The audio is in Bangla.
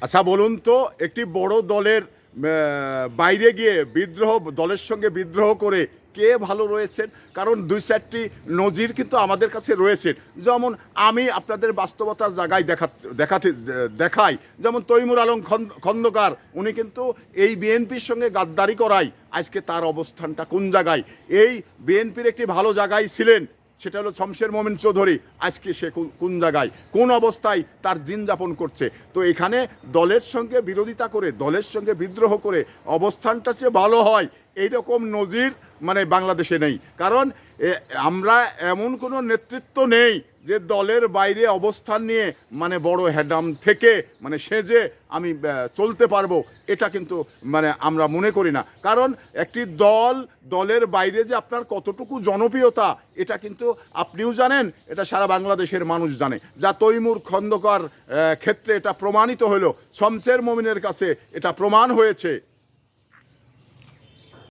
আচ্ছা বলুন তো, একটি বড় দলের বাইরে গিয়ে বিদ্রোহ, দলের সঙ্গে বিদ্রোহ করে কে ভালো রয়েছেন? কারণ দুই চারটি নজির কিন্তু আমাদের কাছে রয়েছে। যেমন আমি আপনাদের বাস্তবতার জায়গায় দেখা, দেখাতে, দেখাই। যেমন তৈমুর আলম খন্দ- খন্দকার, উনি কিন্তু এই বিএনপির সঙ্গে গাদ্দারি করাই আজকে তার অবস্থানটা কোন জায়গায়? এই বিএনপির একটি ভালো জায়গায় ছিলেন। সেটা হলো শমশের মোমিন চৌধুরী। আজকে সে কোন- জায়গায়? কোন অবস্থায় তার দিন যাপন করছে? তো এখানে দলের সঙ্গে বিরোধিতা করে, দলের সঙ্গে বিদ্রোহ করে অবস্থানটা যে ভালো হয়, এইরকম নজির মানে বাংলাদেশে নেই। কারণ আমরা এমন কোনো নেতৃত্ব নেই যে দলের বাইরে অবস্থান নিয়ে মানে বড় হ্যাডাম থেকে মানে সেজে আমি চলতে পারব, এটা কিন্তু মানে আমরা মনে করি না। কারণ একটি দল, দলের বাইরে যে আপনার কতটুকু জনপ্রিয়তা, এটা কিন্তু আপনিও জানেন, এটা সারা বাংলাদেশের মানুষ জানে। যা তৈমুর খন্দকার ক্ষেত্রে এটা প্রমাণিত হলো শমশের মমিনের কাছে এটা প্রমাণ হয়েছে।